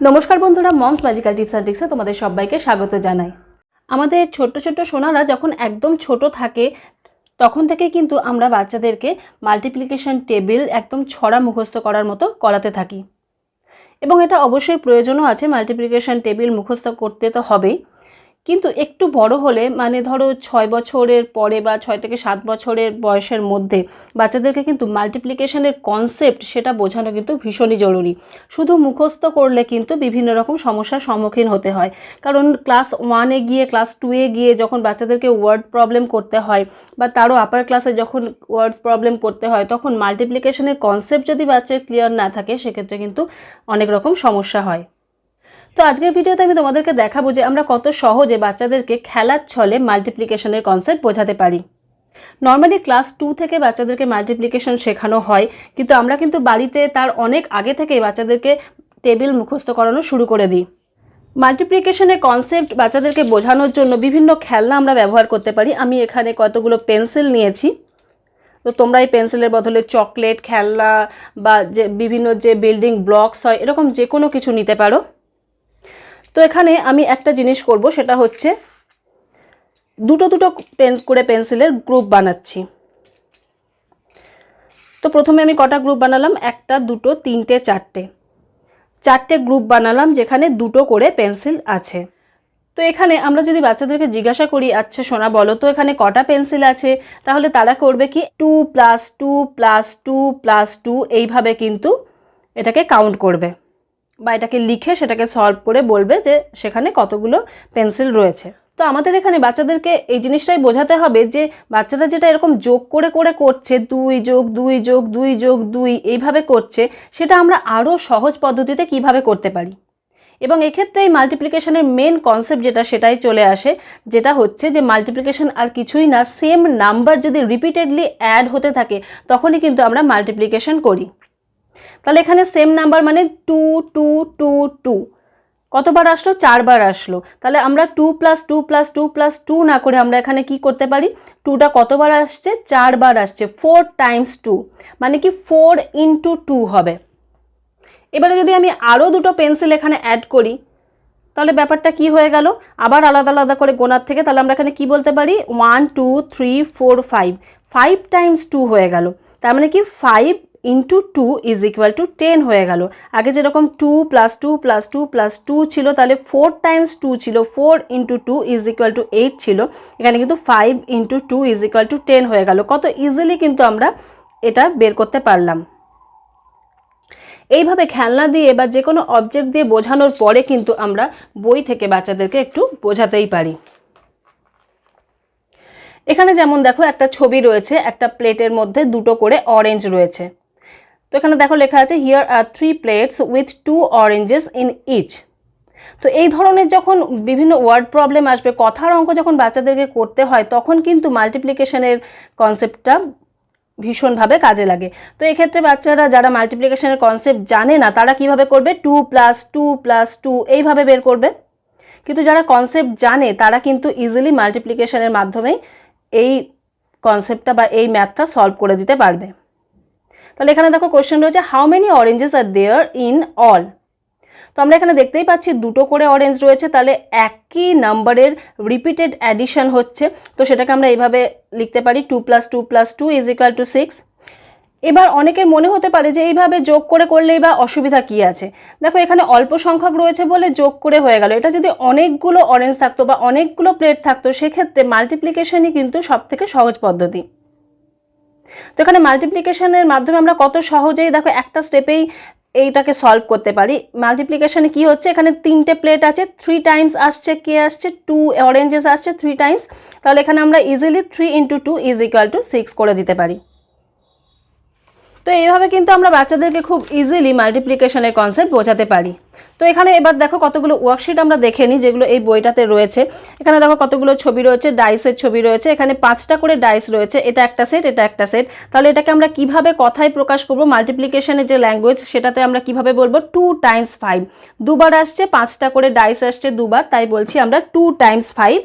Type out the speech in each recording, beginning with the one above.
নমস্কার বন্ধুরা, moms magical tips and ট্রিক্সে তোমাদের সবাইকে স্বাগত জানাই। আমাদের ছোট্ট ছোট্ট সোনারা যখন একদম ছোট থাকে, তখন থেকে কিন্তু আমরা বাচ্চাদেরকে মাল্টিপ্লিকেশন টেবিল একদম ছড়া মুখস্থ করার মতো করাতে থাকি। এবং এটা অবশ্যই প্রয়োজনও আছে মাল্টিপ্লিকেশন টেবিল মুখস্থ করতে তো হবেই। কিন্তু একটু বড় হলে মানে ধরো ছয় বছরের পরে বা ছয় থেকে সাত বছরের বয়সের মধ্যে বাচ্চাদেরকে কিন্তু মাল্টিপ্লিকেশনের কনসেপ্ট সেটা বোঝানো কিন্তু ভীষণই জরুরি। শুধু মুখস্থ করলে কিন্তু বিভিন্ন রকম সমস্যার সম্মুখীন হতে হয়। কারণ ক্লাস ওয়ানে গিয়ে ক্লাস টুয়ে গিয়ে যখন বাচ্চাদেরকে ওয়ার্ড প্রবলেম করতে হয় বা তারও আপার ক্লাসে যখন ওয়ার্ডস প্রবলেম করতে হয়, তখন মাল্টিপ্লিকেশনের কনসেপ্ট যদি বাচ্চার ক্লিয়ার না থাকে, সেক্ষেত্রে কিন্তু অনেক রকম সমস্যা হয়। তো আজকের ভিডিওতে আমি তোমাদেরকে দেখাবো যে আমরা কত সহজে বাচ্চাদেরকে খেলার ছলে মাল্টিপ্লিকেশনের কনসেপ্ট বোঝাতে পারি। নর্মালি ক্লাস টু থেকে বাচ্চাদেরকে মাল্টিপ্লিকেশন শেখানো হয়, কিন্তু আমরা কিন্তু বাড়িতে তার অনেক আগে থেকেই বাচ্চাদেরকে টেবিল মুখস্থ করানো শুরু করে দিই। মাল্টিপ্লিকেশনের কনসেপ্ট বাচ্চাদেরকে বোঝানোর জন্য বিভিন্ন খেলনা আমরা ব্যবহার করতে পারি। আমি এখানে কতগুলো পেন্সিল নিয়েছি। তো তোমরা এই পেন্সিলের বদলে চকলেট খেলনা বা যে বিভিন্ন যে বিল্ডিং ব্লকস হয়, এরকম যে কোনো কিছু নিতে পারো। তো এখানে আমি একটা জিনিস করব, সেটা হচ্ছে দুটো দুটো পেন, করে পেন্সিলের গ্রুপ বানাচ্ছি। তো প্রথমে আমি কটা গ্রুপ বানালাম? একটা, দুটো, তিনটে, চারটে। চারটে গ্রুপ বানালাম যেখানে দুটো করে পেন্সিল আছে। তো এখানে আমরা যদি বাচ্চাদেরকে জিজ্ঞাসা করি আচ্ছা সোনা, বলো তো এখানে কটা পেন্সিল আছে? তাহলে তারা করবে কি, two plus two plus two plus two. এইভাবে কিন্তু এটাকে কাউন্ট করবে। বা এটাকে লিখে সেটাকে সলভ করে বলবে যে সেখানে কতগুলো পেন্সিল রয়েছে। তো আমাদের এখানে বাচ্চাদেরকে এই জিনিসটাই বোঝাতে হবে যে বাচ্চারা যেটা এরকম যোগ করে করে করছে, দুই যোগ দুই যোগ দুই যোগ, দুই এইভাবে করছে, সেটা আমরা আরও সহজ পদ্ধতিতে কীভাবে করতে পারি? এবং এক্ষেত্রে এই মাল্টিপ্লিকেশনের মেন কনসেপ্ট যেটা সেটাই চলে আসে, যেটা হচ্ছে যে মাল্টিপ্লিকেশন আর কিছুই না সেম নাম্বার যদি রিপিটেডলি অ্যাড হতে থাকে, তখনই কিন্তু আমরা মাল্টিপ্লিকেশন করি। তাহলে এখানে সেম নাম্বার মানে টু টু টু টু কতবার আসলো? চারবার আসলো। তাহলে আমরা two plus two plus two plus two না করে আমরা এখানে কি করতে পারি? টুটা কতবার আসছে? চারবার আসছে। ফোর টাইমস টু মানে কি ফোর ইন্টু টু হবে। এবারে যদি আমি আরও দুটো পেন্সিল এখানে অ্যাড করি, তাহলে ব্যাপারটা কি হয়ে গেল? আবার আলাদা আলাদা করে গোনার থেকে তাহলে আমরা এখানে কি বলতে পারি? One two three four five five times two হয়ে গেল। তার মানে কি? Five into two is equal to ten হয়ে গেল। আগে যেরকম two plus two plus two plus two ছিল, তাহলে ফোর টাইমস টু ছিল four into two is equal to eight ছিল। এখানে কিন্তু five into two is equal to ten হয়ে গেল। কত ইজিলি কিন্তু আমরা এটা বের করতে পারলাম। এইভাবে খেলনা দিয়ে বা যে কোনো অবজেক্ট দিয়ে বোঝানোর পরে কিন্তু আমরা বই থেকে বাচ্চাদেরকে একটু বোঝাতেই পারি। এখানে যেমন দেখো একটা ছবি রয়েছে, একটা প্লেটের মধ্যে দুটো করে অরেঞ্জ রয়েছে। তো এখানে দেখো লেখা আছে here are three plates with two oranges in each তো এই ধরনের যখন বিভিন্ন ওয়ার্ড প্রবলেম আসবে, কথার অঙ্ক যখন বাচ্চাদেরকে করতে হয়, তখন কিন্তু মাল্টিপ্লিকেশনের কনসেপ্টটা ভীষণভাবে কাজে লাগে। তো এক্ষেত্রে বাচ্চারা যারা মাল্টিপ্লিকেশনের কনসেপ্ট জানে না, তারা কীভাবে করবে? Two plus two plus two এইভাবে বের করবে। কিন্তু যারা কনসেপ্ট জানে, তারা কিন্তু ইজিলি মাল্টিপ্লিকেশনের মাধ্যমেই এই কনসেপ্টটা বা এই ম্যাথটা সলভ করে দিতে পারবে। তাহলে এখানে দেখো কোয়েশ্চেন রয়েছে how many oranges are there in all তো আমরা এখানে দেখতেই পাচ্ছি দুটো করে অরেঞ্জ রয়েছে, তাহলে একই নাম্বারের রিপিটেড অ্যাডিশন হচ্ছে। তো সেটাকে আমরা এইভাবে লিখতে পারি two plus two plus two is equal to six এবার অনেকের মনে হতে পারে যে এইভাবে যোগ করে করলেই বা অসুবিধা কী আছে। দেখো এখানে অল্প সংখ্যক রয়েছে বলে যোগ করে হয়ে গেল। এটা যদি অনেকগুলো অরেঞ্জ থাকতো বা অনেকগুলো প্লেট থাকতো, সেক্ষেত্রে মাল্টিপ্লিকেশনই কিন্তু সব থেকে সহজ পদ্ধতি। তো এখানে মাল্টিপ্লিকেশনের মাধ্যমে আমরা কত সহজেই দেখো একটা স্টেপেই এইটাকে সলভ করতে পারি। মাল্টিপ্লিকেশনে কি হচ্ছে? এখানে তিনটে প্লেট আছে থ্রি টাইমস আসছে কে আসছে? টু অরেঞ্জেস আসছে থ্রি টাইমস তাহলে এখানে আমরা easily three into two is equal to six করে দিতে পারি। তো এইভাবে কিন্তু আমরা বাচ্চাদেরকে খুব ইজিলি মাল্টিপ্লিকেশনের কনসেপ্ট বোঝাতে পারি। তো এখানে এবার দেখো কতগুলো ওয়ার্কশিট আমরা দেখে নিই, যেগুলো এই বইটাতে রয়েছে। এখানে দেখো কতগুলো ছবি রয়েছে ডাইসের ছবি রয়েছে, এখানে পাঁচটা করে ডাইস রয়েছে, এটা একটা সেট এটা একটা সেট তাহলে এটাকে আমরা কীভাবে কথায় প্রকাশ করব মাল্টিপ্লিকেশনের যে ল্যাঙ্গুয়েজ সেটাতে আমরা কীভাবে বলব? টু টাইমস ফাইভ দুবার আসছে, পাঁচটা করে ডাইস আসছে দুবার, তাই বলছি আমরা two times five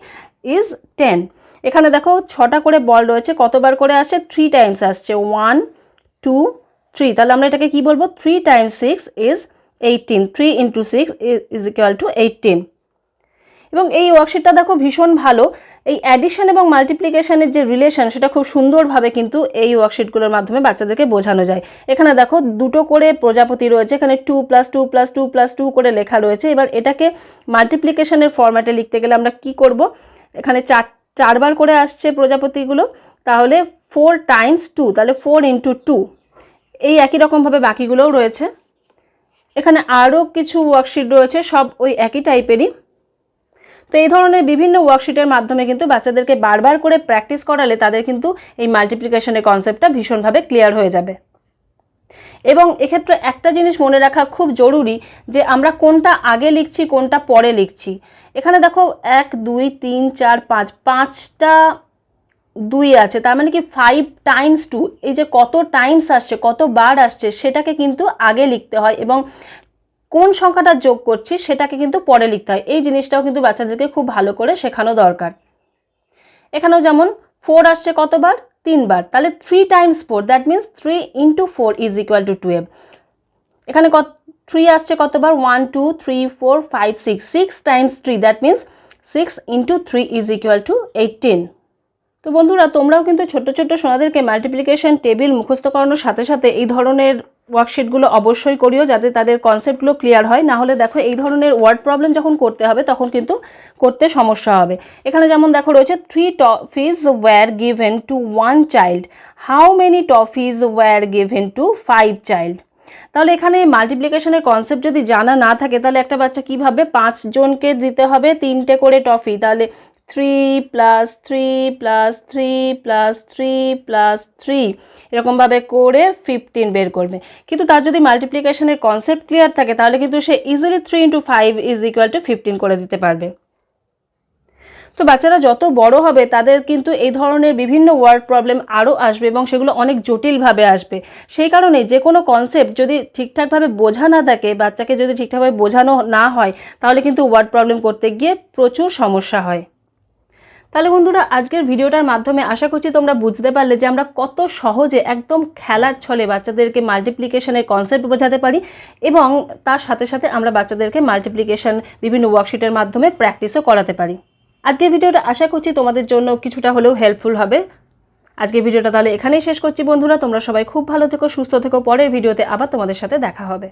is ten এখানে দেখো ছটা করে বল রয়েছে, কতবার করে আসছে? থ্রি টাইমস আসছে। ওয়ান টু থ্রি তাহলে আমরা এটাকে কি বলব? Three times six is eighteen three into six is equal to eighteen এবং এই ওয়ার্কশিটটা দেখো ভীষণ ভালো। এই অ্যাডিশন এবং মাল্টিপ্লিকেশনের যে রিলেশন সেটা খুব সুন্দরভাবে কিন্তু এই ওয়ার্কশিটগুলোর মাধ্যমে বাচ্চাদেরকে বোঝানো যায়। এখানে দেখো দুটো করে প্রজাপতি রয়েছে, এখানে two plus two plus two plus two করে লেখা রয়েছে। এবার এটাকে মাল্টিপ্লিকেশনের ফরম্যাটে লিখতে গেলে আমরা কি করব? এখানে চার, চারবার করে আসছে প্রজাপতিগুলো। তাহলে ফোর টাইমস টু তাহলে ফোর ইন্টু টু এই একই রকমভাবে বাকিগুলোও রয়েছে। এখানে আরও কিছু ওয়ার্কশিট রয়েছে, সব ওই একই টাইপেরই তো এই ধরনের বিভিন্ন ওয়ার্কশিটের মাধ্যমে কিন্তু বাচ্চাদেরকে বারবার করে প্র্যাকটিস করালে তাদের কিন্তু এই মাল্টিপ্লিকেশনের কনসেপ্টটা ভীষণভাবে ক্লিয়ার হয়ে যাবে। এবং এক্ষেত্রে একটা জিনিস মনে রাখা খুব জরুরি যে আমরা কোনটা আগে লিখছি, কোনটা পরে লিখছি। এখানে দেখো এক, দুই, তিন, চার, পাঁচ, পাঁচটা দুই আছে, তার মানে কি ফাইভ টাইমস টু এই যে কত টাইমস আসছে, কত বার আসছে, সেটাকে কিন্তু আগে লিখতে হয় এবং কোন সংখ্যাটা যোগ করছি সেটাকে কিন্তু পরে লিখতে হয়। এই জিনিসটাও কিন্তু বাচ্চাদেরকে খুব ভালো করে শেখানো দরকার। এখানেও যেমন ফোর আসছে কতবার তিনবার তাহলে three times four that means three into four is equal to twelve এখানে কত থ্রি আসছে কতবার one two three four five six six times three that means six into three is equal to eighteen তো বন্ধুরা, তোমরাও কিন্তু ছোট ছোট সোনাদেরকে মাল্টিপ্লিকেশন টেবিল মুখস্থ করানোর সাথে সাথে এই ধরনের ওয়ার্কশিটগুলো অবশ্যই করিও যাতে তাদের কনসেপ্টগুলো ক্লিয়ার হয়। না হলে দেখো এই ধরনের ওয়ার্ড প্রবলেম যখন করতে হবে, তখন কিন্তু করতে সমস্যা হবে। এখানে যেমন দেখো রয়েছে three toffees were given to one child how many toffees were given to five child তাহলে এখানে মাল্টিপ্লিকেশনের কনসেপ্ট যদি জানা না থাকে, তাহলে একটা বাচ্চা কীভাবে পাঁচজনকে দিতে হবে, তিনটে করে টফি তাহলে three plus three plus three plus three plus three এরকমভাবে করে ফিফটিন বের করবে। কিন্তু তার যদি মাল্টিপ্লিকেশনের কনসেপ্ট ক্লিয়ার থাকে, তাহলে কিন্তু সে easily three into five is equal to fifteen করে দিতে পারবে। তো বাচ্চারা যত বড় হবে, তাদের কিন্তু এই ধরনের বিভিন্ন ওয়ার্ড প্রবলেম আরও আসবে এবং সেগুলো অনেক জটিলভাবে আসবে। সেই কারণে যে কোনো কনসেপ্ট যদি ঠিকঠাকভাবে বোঝা না থাকে, বাচ্চাকে যদি ঠিকঠাকভাবে বোঝানো না হয়, তাহলে কিন্তু ওয়ার্ড প্রবলেম করতে গিয়ে প্রচুর সমস্যা হয়। তাহলে বন্ধুরা, আজকের ভিডিওটার মাধ্যমে আশা করছি তোমরা বুঝতে পারলে যে আমরা কত সহজে একদম খেলার ছলে বাচ্চাদেরকে মাল্টিপ্লিকেশনের কনসেপ্ট বোঝাতে পারি এবং তার সাথে সাথে আমরা বাচ্চাদেরকে মাল্টিপ্লিকেশন বিভিন্ন ওয়ার্কশিটের মাধ্যমে প্র্যাকটিসও করাতে পারি। আজকের ভিডিওটা আশা করছি তোমাদের জন্য কিছুটা হলেও হেল্পফুল হবে। আজকের ভিডিওটা তাহলে এখানেই শেষ করছি বন্ধুরা, তোমরা সবাই খুব ভালো থেকো, সুস্থ থেকো, পরের ভিডিওতে আবার তোমাদের সাথে দেখা হবে।